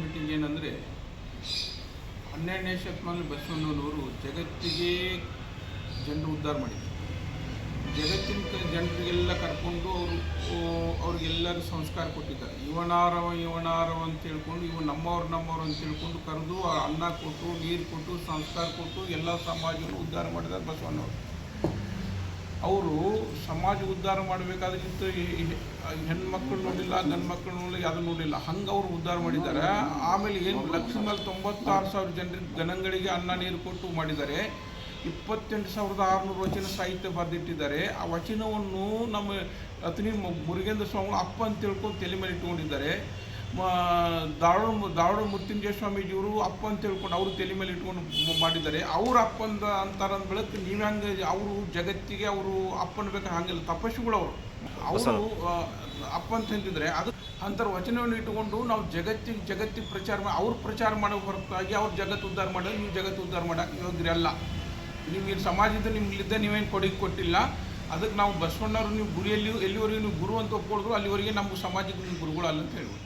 Meeting ಏನಂದರೆ, ಹನ್ನೆರಡನೇ ಶತಮಾನ ಬಸವಣ್ಣನವರು ಜಗತ್ತಿಗೆ ಜನರು ಉದ್ಧಾರ ಮಾಡಿದರು. ಜಗತ್ತಿನ ಜನರಿಗೆಲ್ಲ ಕರ್ಕೊಂಡು ಅವರು ಅವ್ರಿಗೆಲ್ಲರೂ ಸಂಸ್ಕಾರ ಕೊಟ್ಟಿದ್ದಾರೆ. ಇವನಾರವ ಇವನಾರವ ಅಂತ ಹೇಳ್ಕೊಂಡು, ಇವ ನಮ್ಮವ್ರು ನಮ್ಮವ್ರು ಅಂತ ಹೇಳ್ಕೊಂಡು ಕರೆದು ಅನ್ನ ಕೊಟ್ಟು, ನೀರು ಕೊಟ್ಟು, ಸಂಸ್ಕಾರ ಕೊಟ್ಟು ಎಲ್ಲ ಸಮಾಜವನ್ನು ಉದ್ಧಾರ ಮಾಡಿದ್ದಾರೆ ಬಸವಣ್ಣವರು. ಅವರು ಸಮಾಜ ಉದ್ಧಾರ ಮಾಡಬೇಕಾದ್ರಿಂತ ಹೆಣ್ಮಕ್ಳು ನೋಡಿಲ್ಲ ಗಂಡು ಮಕ್ಕಳು ನೋಡಲಿ ಅದು ನೋಡಿಲ್ಲ ಹಂಗೆ ಅವರು ಉದ್ಧಾರ ಮಾಡಿದ್ದಾರೆ. ಆಮೇಲೆ ಏನು ಲಕ್ಷ ಮೇಲೆ ತೊಂಬತ್ತಾರು ಸಾವಿರ ಜನರಿಗೆ ಜನಗಳಿಗೆ ಅನ್ನ, ನೀರು ಕೊಟ್ಟು ಮಾಡಿದ್ದಾರೆ. ಇಪ್ಪತ್ತೆಂಟು ಸಾವಿರದ ಆರುನೂರು ವಚನ ಸಾಹಿತ್ಯ ಬರೆದಿಟ್ಟಿದ್ದಾರೆ. ಆ ವಚನವನ್ನು ನಮ್ಮ ಅತನಿ ಮುರುಗೇಂದ್ರ ಸ್ವಾಮಿಗಳು ಅಪ್ಪ ಅಂತ ತಿಳ್ಕೊಂಡು ತಲೆ ಮೇಲೆ ಇಟ್ಕೊಂಡಿದ್ದಾರೆ. ಮ- ಧಾರವಾಡ ಮೃತ್ಯುಂಜಯ ಸ್ವಾಮೀಜಿಯವರು ಅಪ್ಪ ಅಂತ ಹೇಳ್ಕೊಂಡು ಅವರು ತಲೆ ಮೇಲೆ ಇಟ್ಕೊಂಡು ಮಾಡಿದ್ದಾರೆ. ಅವ್ರ ಅಪ್ಪಂದ ಅಂತ ಅಂತಾರ ಬೆಳಕು ನೀವು ಹಂಗೆ ಅವರು ಜಗತ್ತಿಗೆ ಅವರು ಅಪ್ಪನ ಬೇಕಾದ್ರೆ ಹಂಗಿಲ್ಲ ತಪಸ್ಸುಗಳು ಅವರು. ಅವರು ಅಪ್ಪ ಅಂತ ಹೇಳ್ತಿದ್ರೆ ಅದು ಅಂತರ ವಚನವನ್ನು ಇಟ್ಟುಕೊಂಡು ನಾವು ಜಗತ್ತಿಗೆ ಜಗತ್ತಿಗೆ ಪ್ರಚಾರ ಮಾಡಿ ಅವ್ರು ಪ್ರಚಾರ ಮಾಡೋ ಹೊರತಾಗಿ ಅವ್ರು ಜಗತ್ತು ಉದ್ಧಾರ ಮಾಡೋದು ನೀವು ಜಗತ್ತು ಉದ್ಧಾರ ಮಾಡಕ್ಕೆ ಯೋಗ್ಯರಲ್ಲ ನೀವು ಇಲ್ಲಿ ಸಮಾಜದ ನಿಮ್ಗಿದ್ದ ನೀವೇನು ಕೊಡುಗೆ ಕೊಟ್ಟಿಲ್ಲ. ಅದಕ್ಕೆ ನಾವು ಬಸವಣ್ಣವ್ರು ನೀವು ಗುರಿಯಲ್ಲಿ ಎಲ್ಲಿವರೆಗೂ ನೀವು ಗುರು ಅಂತ ಒಪ್ಕೊಳಿದ್ರು ಅಲ್ಲಿವರೆಗೆ ನಮ್ಮ ಸಮಾಜಕ್ಕೆ ನೀವು ಗುರುಗಳಲ್ಲ ಅಂತ ಹೇಳ್ಬೋದು.